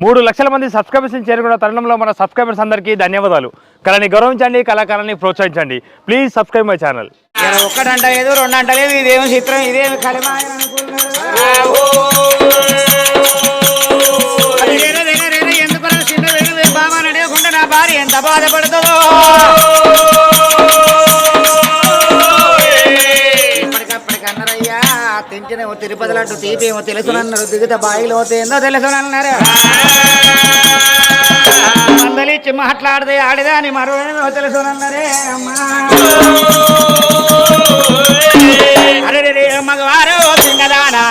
మూడు లక్షల మంది సబ్స్క్రైబర్స్ని చేరుకున్న తరుణంలో మన సబ్స్క్రైబర్స్ అందరికీ ధన్యవాదాలు. కళని గౌరవించండి కళాకారాన్ని ప్రోత్సహించండి. ప్లీజ్ సబ్స్క్రైబ్ మై ఛానల్ ఇలా ఒక్కటంట లేదు రెండు అంట లేదు ఇదేమి చిత్రం ఇదేమి కలిమా నా ఎంత బాధపడుతుందో. తింటేనేమో తిరుపతి లాంటి తీపి ఏమో తెలుసునన్నారు దిగుత బాయిలో ఏందో తెలుసునన్నారు. మందలిచ్చి మాట్లాడితే ఆడిదా అని మరో తెలుసునన్నారే అమ్మా. అరే మగవారు సింగదానా.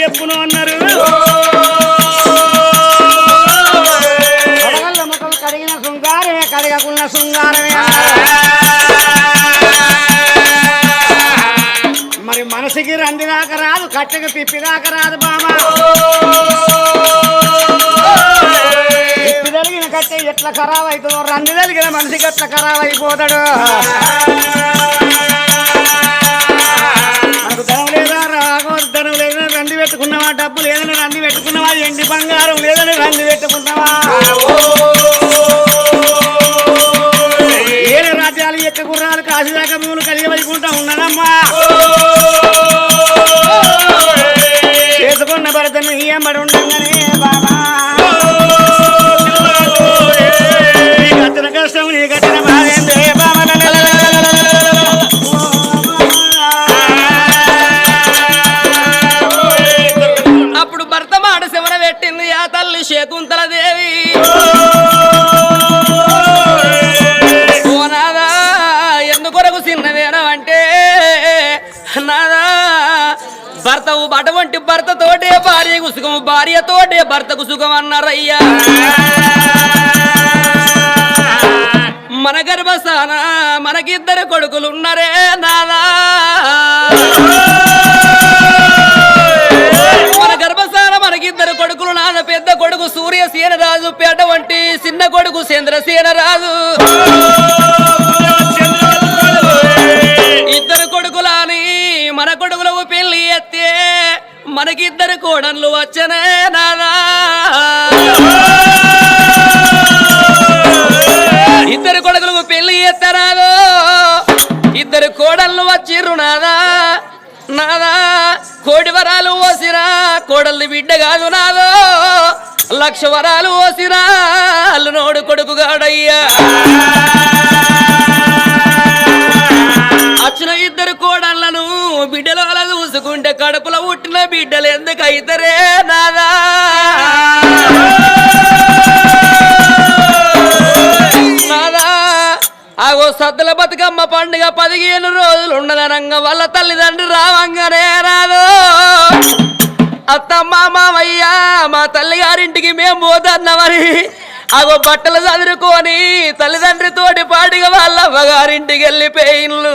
ఎప్పును అన్నారు. మొక్కలు కడిగిన శృంగారమే కడగకున్న శృంగారమే మరి మనసుకి రంది దాకా రాదు కట్టెకి పిప్పి దాకా రాదు బామ. తలిగిన కట్టె ఎట్లా ఖరాబ్ అవుతుందో రంది తలిగిన మనిషికి ఎట్లా ఖరాబ్ అయిపోతాడు? మనకు ధనం లేదా? రాగో ధనం లేదా. పెట్టుకున్నావా డబ్బు లేదని రంది పెట్టుకున్నావా? ఎండి బంగారం లేదని రంది పెట్టుకున్నావా? ఏడు రాజ్యాలు ఎక్క గుర్రాలు కాశీదాకా భూములు కలిగి వైకుంటా ఉన్నదమ్మా. చేసుకున్న భరతను ఏమడి ఉండగానే బాబా. కట్టిన కష్టం నీ కట్టిన బాధేందే భర్తతోటే భార్యకు సుఖము భార్యతోటే భర్తకు సుఖం అన్నారయ్యా. మన గర్భసాన మనకిద్దరు కొడుకులు ఉన్నారే నాదా మన మనకిద్దరు కొడుకులు నాన్న పెద్ద కొడుకు సూర్య సేనరాజు పేట వంటి చిన్న కొడుకు చంద్రసేన రాజు మనకిద్దరు కోడన్లు వచ్చనే నానా. ఇద్దరు కొడుకులకు పెళ్ళి ఎత్తరాదు ఇద్దరు కోడళ్ళు వచ్చిర్రు నాదా నాదా కోటి వరాలు ఓసిరా కోడల్ని బిడ్డ కాదు నాదో. లక్ష వరాలు ఓసిరా అల్లునోడు కొడుకు గాడయ్యా వచ్చిన ఇద్దరు కోడళ్ళను బిడ్డలు అలా కడుపులో పుట్టిన బిడ్డలు ఎందుకు అయితరే నాదా ఆగో సద్దుల బతుకమ్మ పండుగ పదిహేను రోజులు ఉండదనంగా వాళ్ళ తల్లిదండ్రి రావంగానే రాదు అత్తమ్మ మామయ్య మా తల్లి గారింటికి మేము పోతున్నామని అగో బట్టలు చదురుకొని తల్లిదండ్రి తోటి పాటిగా వాళ్ళ అవ్వగారింటికి వెళ్ళిపోయిన్లు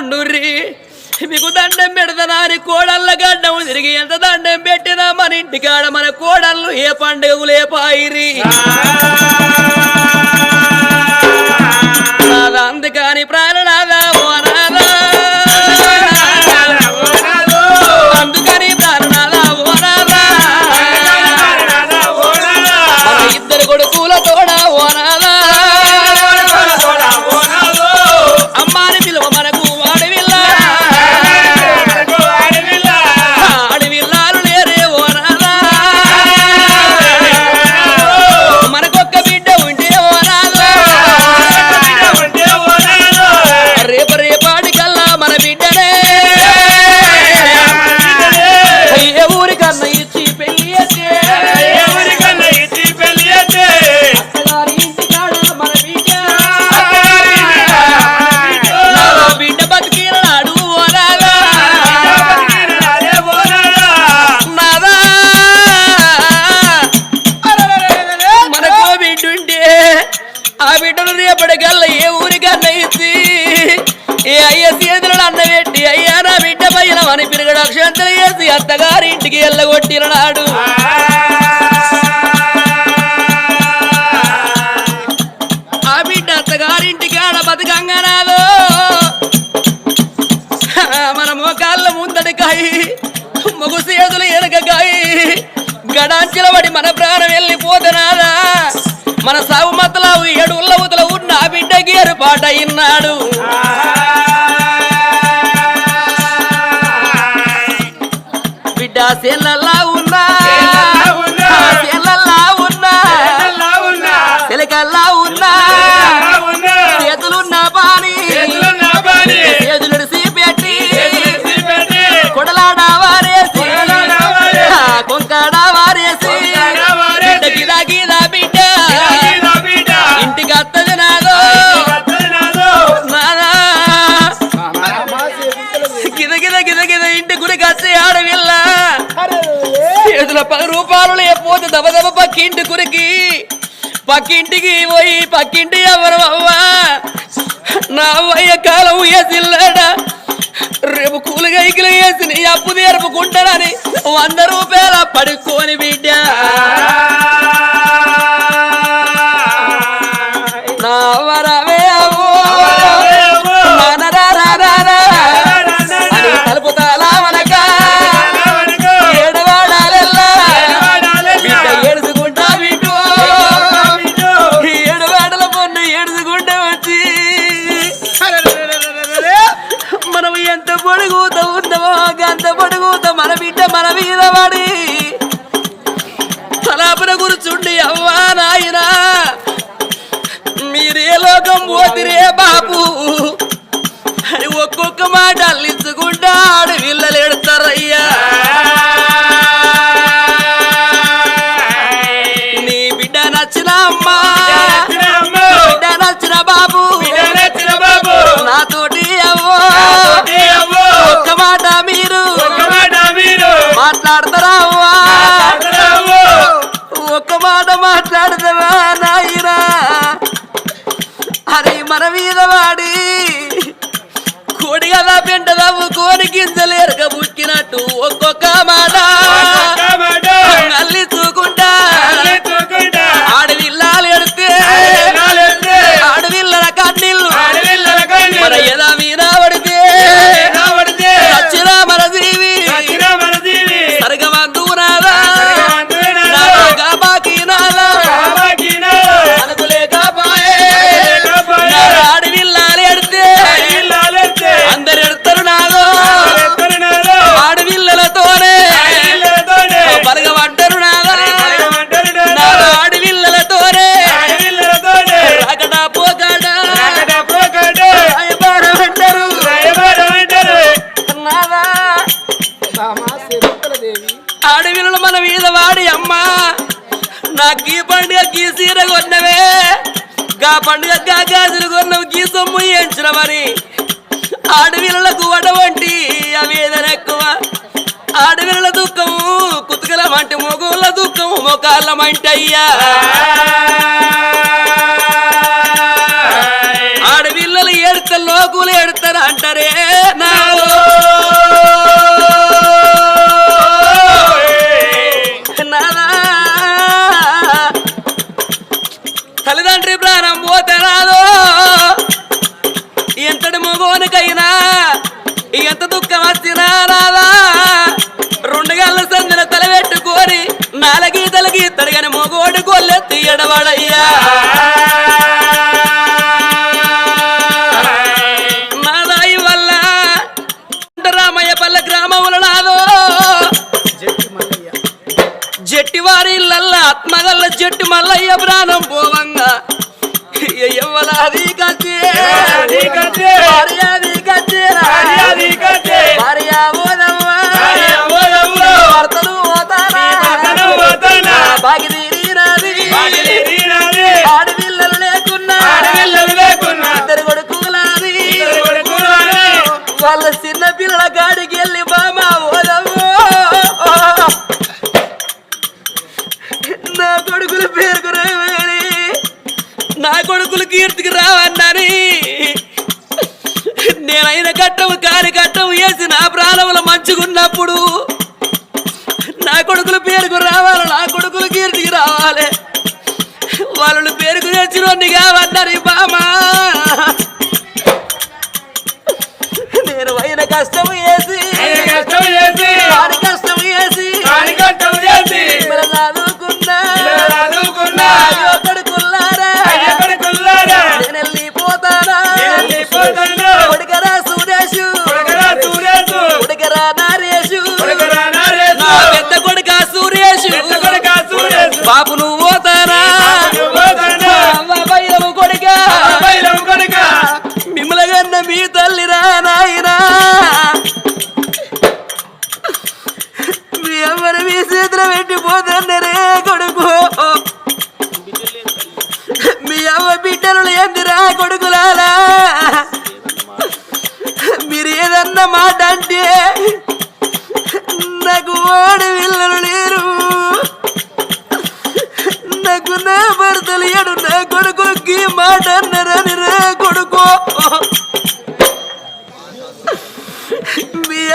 ఉండుర్రి. మీకు దండం పెడతానా అని కోడళ్ళ గడ్డం తిరిగి ఎంత దండం పెట్టినా మన ఇంటికాడ మన కోడళ్ళు ఏ అని పిరగడాక్షంతలు చేసి అత్తగారింటికి ఎల్లగొట్టిన నాడు శీలలా ఉన్నా. శీలలా ఉన్నా. శిలకల్లా ఉన్నా. తాళాలు లేకపోతే దబదబ పక్కింటి కురికి. పక్కింటికి పోయి పక్కింటి ఎవరు అవ్వా? నా అవ్వయ్య కాలం వేసిల్లాడా? రేపు కూలిగా ఇగిలి వేసి అప్పు తీరుపుకుంటానని వంద రూపాయల పడుకోని బిడ్డ. మన మీద మాట్లాడతారావా ఒక్క మాట మాట్లాడతావా నాయనా? అరే మన మీద వాడి. కోడి కదా పెంటదావు కోడి గింజలు ఎరగబుక్కినట్టు ఒక్కొక్క మాట. yeah. అది గతి అది గతి కొడుకులు కీర్తికి రావన్నాని. నేనైన కట్టము కాని కట్టము వేసి నా ప్రాణముల మంచుకున్నప్పుడు నా కొడుకుల పేరుకు రావాలి నా కొడుకులు కీర్తికి రావాలి. వాళ్ళని పేరుకు తెచ్చినోడిని కావన్నారు బామా. నేను అయిన కష్టం వేసి కష్టం చేసి కష్టం మీ తల్లిరా నాయనా. మీ అమ్మని మీ చేతిలో పెట్టిపోతుందరే కొడుకు. మీ అమ్మ బిడ్డలు లేదురా కొడుకులాలా మీరు ఏదన్నా మాట అంటే నాకు ఓడి విల్లలు లేరు. నాకు నా భర్తలు ఏడు నా కొడుకు మాట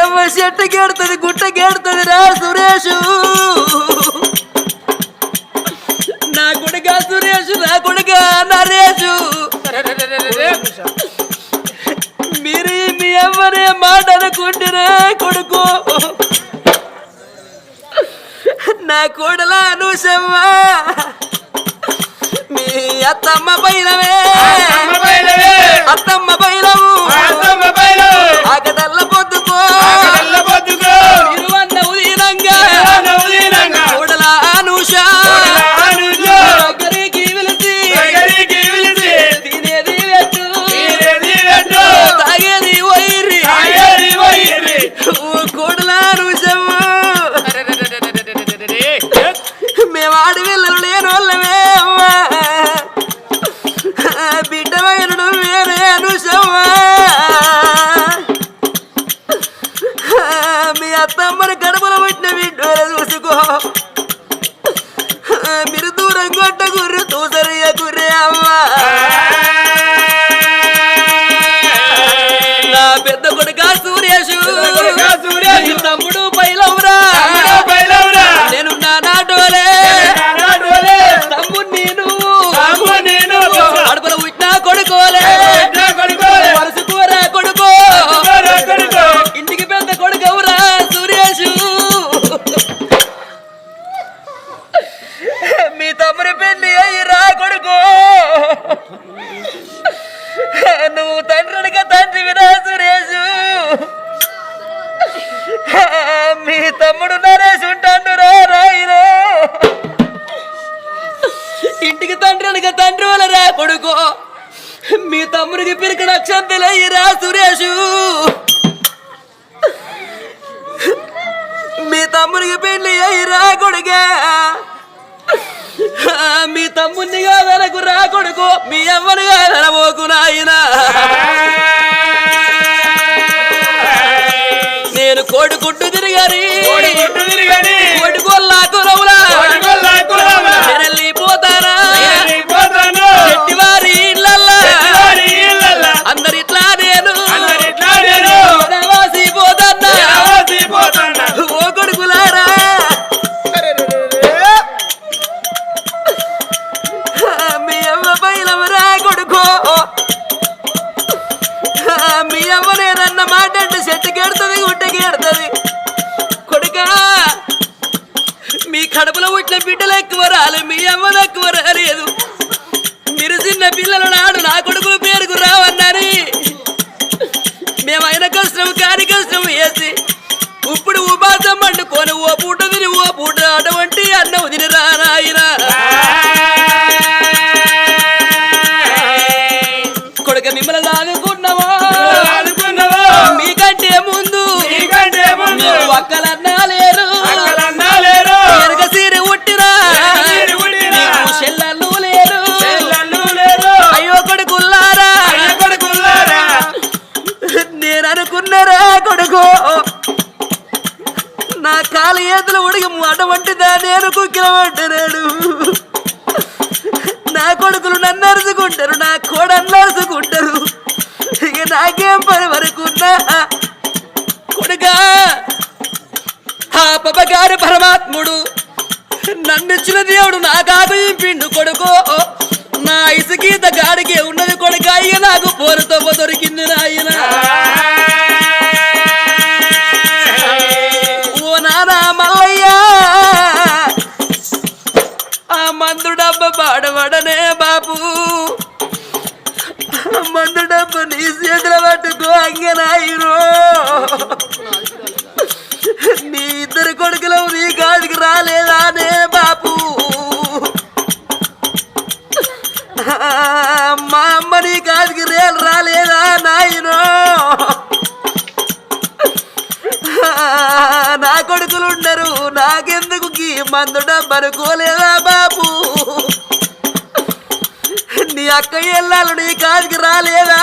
అమ్మ చెట్టు గేడుతుంది గుట్ట గేడుతుంది రా సురేష్. నా కొడుక సురేష్ నా కొడుక నరేషు. మీరు మీ అమ్మనే మాట అనుకుంటున్నా కొడుకు. నా కోడల అనుసమ్మ మీ అత్తమ్మ పైలవే అత్తమ్మ పైలవు అత్తమ్మ మీ తమ్ముని కాదనకు రా కొడుకు మీ అమ్మని కాదనబోకు నాయన. నేను కోడి తిరిగారీ అసలు ఇట్లా బిడ్డలు ఎక్కువ రాలి మీ అమ్మలు ఎక్కువ రాలేదు. మీరు చిన్న పిల్లల నాడు నా కొడుకు పేరుకు రావన్నారీ నేను కుక్కిన నా కొడుకులు నన్ను అరుచుకుంటారు నా కోడన్ను అరుచుకుంటారు. ఇక నాకేం పని వరకు కొడుకా ఆ నన్ను పరమాత్ముడు నన్నిచ్చిన దేవుడు నా పిండు కొడుకు. నా ఇసుకీత గాడికే ఉన్నది కొడుకు అయ్య నాకు పోరుతో దొరికింది నాయన అక్క నీ కాడికి రాలేదా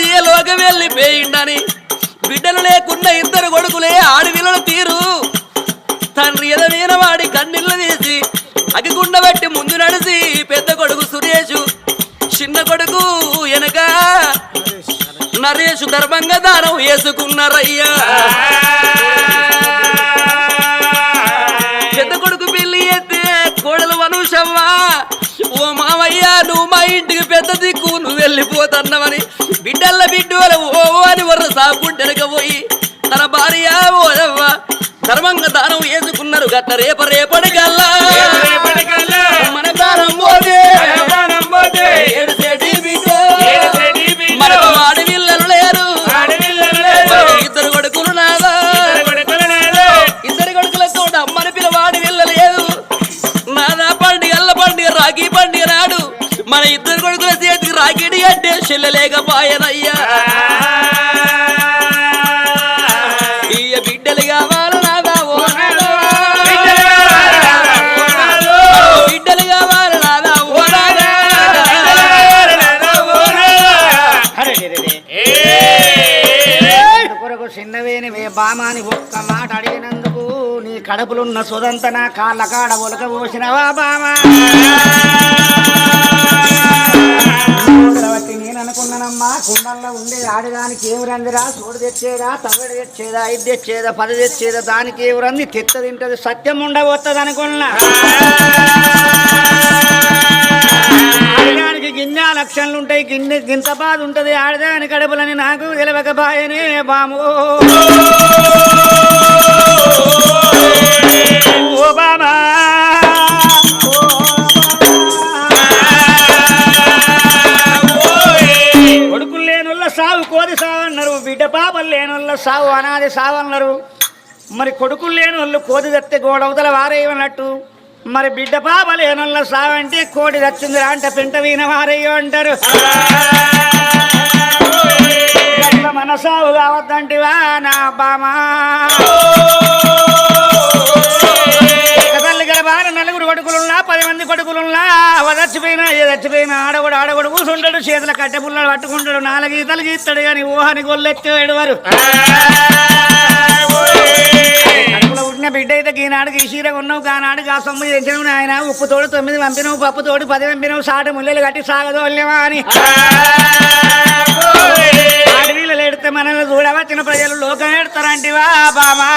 అందరికడ లోకం వెళ్ళిపోయిండని బిడ్డలు లేకుండా ఇద్దరు కొడుకులే ఆడవిల్లలు తీరు. తండ్రి ఎదవీన వాడి కన్నీళ్ళు తీసి అగిగుండ బట్టి ముందు నడిచి పెద్ద కొడుకు సురేషు చిన్న కొడుకు వెనక నరేషు ధర్మంగా దానం వేసుకున్నారయ్యా. పెద్ద కొడుకు పెళ్ళి అయితే కోడలు వనుషమ్మ ఓ మామయ్య నువ్వు మా ఇంటికి పెద్ద దిక్కు నువ్వు వెళ్ళిపోతున్నావని బిడ్డల్ల బిడ్డోల ఓ అని వర్ర సాగుంటెనక పోయి తన భార్య ఓదవ్వ ధర్మంగా దానం వేసుకున్నారు గట్ట రేప రేపటికల్లా రేపటికల్లా మన ఇద్దరు కొడుకుల చేతికి రాకిడి అంటే చెల్లలేకపోయానయ్యా ఇయ్య బిడ్డలు కావాలి చిన్నవేని వే బామాని ఒక్క మాట అడిగినందుకు నీ కడుపులున్న సుదంతన కాళ్ళ కాడ ఒలక పోసినవా బామా? అనుకున్నానమ్మా కుండల్లో ఉండే ఆడదానికి ఏమి రందిరా సోడు తెచ్చేదా తవ్వడి తెచ్చేదా ఇది తెచ్చేదా పది తెచ్చేదా దానికి ఏమి రంది తెత్త తింటది సత్యం ఉండబోతుంది అనుకున్నా. ఆడదానికి గిన్నె లక్షణాలు ఉంటాయి గిన్నె గింత బాధ ఉంటది ఆడదాని కడుపులని నాకు తెలవకపాయనే బాము. ఓ బామా. పాపలు సావు అనాది సావు అన్నారు మరి కొడుకులు లేని వాళ్ళు కోడి తత్తే గోడవతల వారేయమన్నట్టు. మరి బిడ్డ పాప లేనల్ల సావంటే కోడి తెచ్చింది అంటే పింట వీణ వారయ్యో అంటారు. మన సావు కావద్దంటివా నా బామా. మంది కొడుకులున్నా చచ్చిపోయినా ఏ చచ్చిపోయినా ఆడగొడు ఆడగొడు కూసుంటాడు చేతుల కట్టె పుల్లలు పట్టుకుంటాడు నాలుగు ఈతలు గీస్తాడు కానీ ఊహని గొల్లెత్తేడు వారు పుట్టిన బిడ్డ అయితే ఈనాడు ఈసీరగా ఉన్నావు కానాడు ఆ సొమ్ము తెచ్చినావు ఆయన ఉప్పు తోడు తొమ్మిది పంపినావు పప్పు తోడు పది పంపినావు సాటు ముల్లెలు కట్టి సాగదోళ్ళేమా అని. అడవిలో ఎడితే మనల్ని చూడవచ్చిన ప్రజలు లోకం ఎడతారంటివా బామా